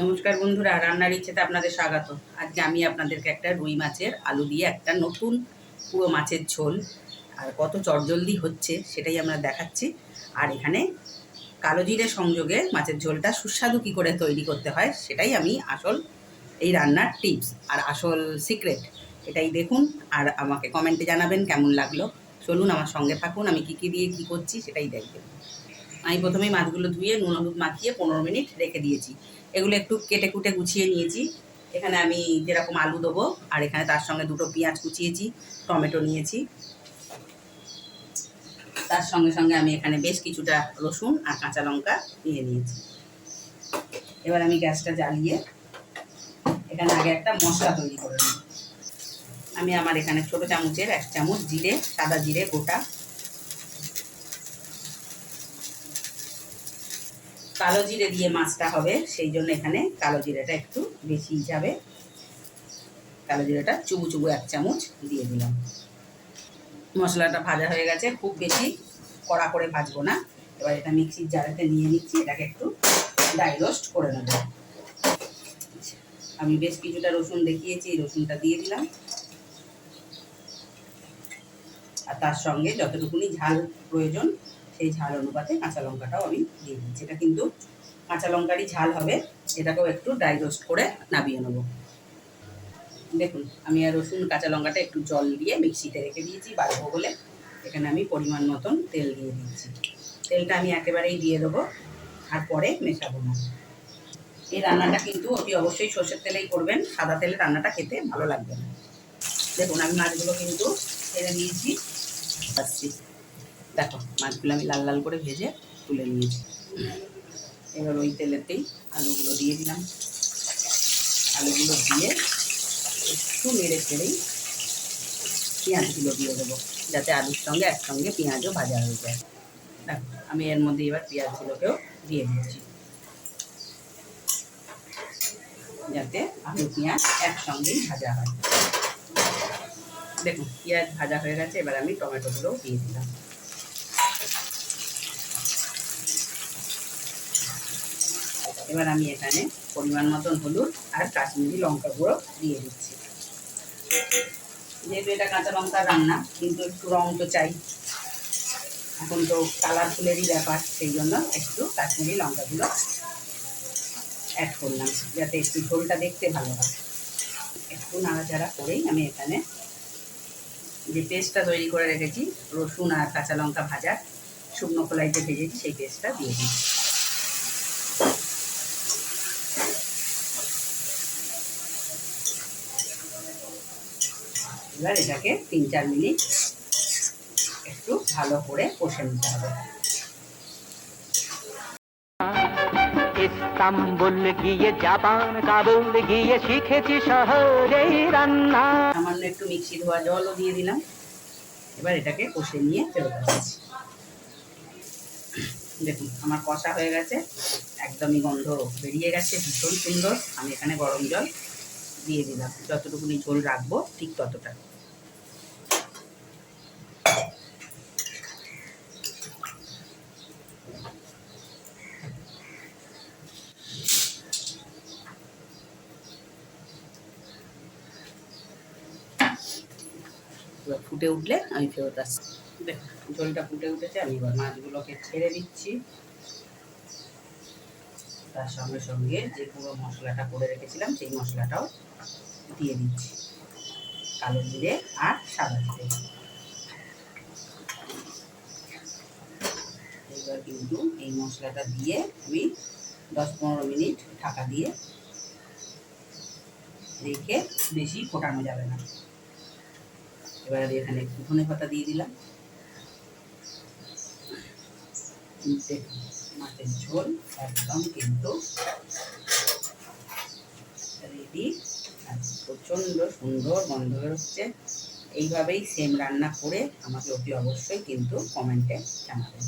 নমস্কার বন্ধুরা, রান্নার ইচ্ছেতে আপনাদের স্বাগত। আজকে আমি আপনাদেরকে একটা রুই মাছের আলু দিয়ে একটা নতুন পুরো মাছের ঝোল। আর কত চটজলদি হচ্ছে সেটাই আমরা দেখাচ্ছি। আর এখানে কালো জিরে সংযোগে মাছের ঝোলটা সুস্বাদু কী করে তৈরি করতে হয় সেটাই আমি আসল এই রান্নার টিপস আর আসল সিক্রেট এটাই দেখুন। আর আমাকে কমেন্টে জানাবেন কেমন লাগল। চলুন আমার সঙ্গে থাকুন, আমি কী কী দিয়ে কী করছি সেটাই দেখবেন আমি প্রথমেই মাছগুলো ধুয়ে নুন, হলুদ মাখিয়ে পনেরো মিনিট রেখে দিয়েছি। এগুলো একটু কেটে কুটে গুছিয়ে নিয়েছি। এখানে আমি যেরকম আলু দেবো, আর এখানে তার সঙ্গে দুটো পেঁয়াজ কুচিয়েছি, টমেটো নিয়েছি। তার সঙ্গে সঙ্গে আমি এখানে বেশ কিছুটা রসুন আর কাঁচা লঙ্কা নিয়ে নিয়েছি। এবার আমি গ্যাসটা জ্বালিয়ে এখানে আগে একটা মশলা তৈরি করে নিই আমি আমার এখানে ছোটো চামচের এক চামচ জিরে, সাদা জিরে, গোটা কালো জিরে দিয়ে মাছটা হবে, সেই জন্য এখানে কালো জিরেটা একটু বেশি যাবে। কালো জিরেটা চুবু চুবু এক চামচ দিয়ে দিলাম। মশলাটা ভাজা হয়ে গেছে, খুব বেশি কড়া করে ভাজবো না। এবার এটা মিক্সির জারেতে নিয়ে নিচ্ছি, এটাকে একটু ডাই রোস্ট করে নেব। আমি বেশ কিছুটা রসুন দেখিয়েছি, এই রসুনটা দিয়ে দিলাম। আর তার সঙ্গে যতটুকুনি ঝাল প্রয়োজন সেই ঝাল অনুপাতে কাঁচা লঙ্কাটাও আমি দিয়ে দিচ্ছি এটা কিন্তু কাঁচা লঙ্কারই ঝাল হবে এটাকেও একটু ড্রাই রোস্ট করে নামিয়ে নেব। দেখুন, আমি আর রসুন, কাঁচা লঙ্কাটা একটু জল দিয়ে মিক্সিতে রেখে দিয়েছি, বাড়বো বলে। এখানে আমি পরিমাণ মতন তেল দিয়ে দিচ্ছি তেলটা আমি একেবারেই দিয়ে দেবো আর পরে মেশাবো না। এই রান্নাটা কিন্তু অতি অবশ্যই সর্ষের তেলেই করবেন, সাদা তেলে রান্নাটা খেতে ভালো লাগবে না। দেখুন, আমি মাছগুলো কিন্তু ছেড়ে নিয়েছি দেখো, মাছগুলো আমি লাল লাল করে ভেজে তুলে নিয়েছি। এবার ওই তেলেতেই আলুগুলো দিয়ে দিলাম। আলুগুলো দিয়ে একটু নেড়ে চেড়েই পেঁয়াজগুলো দিয়ে দেবো, যাতে আলুর সঙ্গে একসঙ্গে পেঁয়াজও ভাজা হয়ে যায়। দেখো, আমি এর মধ্যে এবার পেঁয়াজগুলোকেও দিয়ে দিচ্ছি। যাতে আলু পেঁয়াজ একসঙ্গেই ভাজা হয়। দেখুন, পেঁয়াজ ভাজা হয়ে গেছে, এবার আমি টমেটোগুলোও দিয়ে দিলাম। এবার আমি এখানে পরিমাণ মতন হলুদ আর কাশ্মীরি লঙ্কা গুঁড়ো দিয়ে দিচ্ছি। যেহেতু এটা কাঁচা লঙ্কা রান্না, কিন্তু একটু রং তো চাই। এখন তো কালারফুলেরই ব্যাপার, সেই জন্য একটু কাশ্মীরি লঙ্কাগুলো অ্যাড করলাম, যাতে একটু ঝোলটা দেখতে ভালো হয়। একটু নাড়াচাড়া করেই আমি এখানে যে পেস্টটা তৈরি করে রেখেছি, রসুন আর কাঁচা লঙ্কা ভাজা শুকনো কলাইতে ভেজেছি, সেই পেস্টটা দিয়ে দিচ্ছি। এবার এটাকে তিন চার মিনিট একটু ভালো করে কষে নিতে হবে। ইস্তাম্বুল গিয়ে জাপান কাবুল গিয়ে শিখেছি শহরেই রান্না। সামান্য একটু মিক্সি ধোয়া জলও দিয়ে দিলাম। এবার এটাকে কষে নিয়ে ফেরত আসছি। দেখুন আমার কষা হয়ে গেছে। একদমই গন্ধ বেরিয়ে গেছে ভীষণ সুন্দর। আমি এখানে গরম জল দিয়ে দিলাম। যতটুকুনি ঝোল রাখব, ঠিক ততটা। ফুটে উঠলে আমি ফেরত আসছি। দেখ, ঝোলটা ফুটে উঠেছে, আমি এবার মাছগুলোকে ছেড়ে দিচ্ছি। তার সঙ্গে সঙ্গে যে পুরো মশলাটা করে রেখেছিলাম, সেই মশলাটাও দিয়ে দিচ্ছি। কালো জিরে আর সাদা জিরে। এবার কিন্তু এই মশলাটা দিয়ে আমি দশ পনেরো মিনিট ঢাকা দিয়ে রেখে বেশি ফোটানো যাবে না। এবার আমি এখানে একটু ধনে পাতা দিয়ে দিলাম। দেখুন মাছের ঝোল একদম কিন্তু রেডি আর প্রচণ্ড সুন্দর গন্ধ বেরোচ্ছে। এইভাবেই সেম রান্না করে আমাকে অতি অবশ্যই কিন্তু কমেন্টে জানাবেন।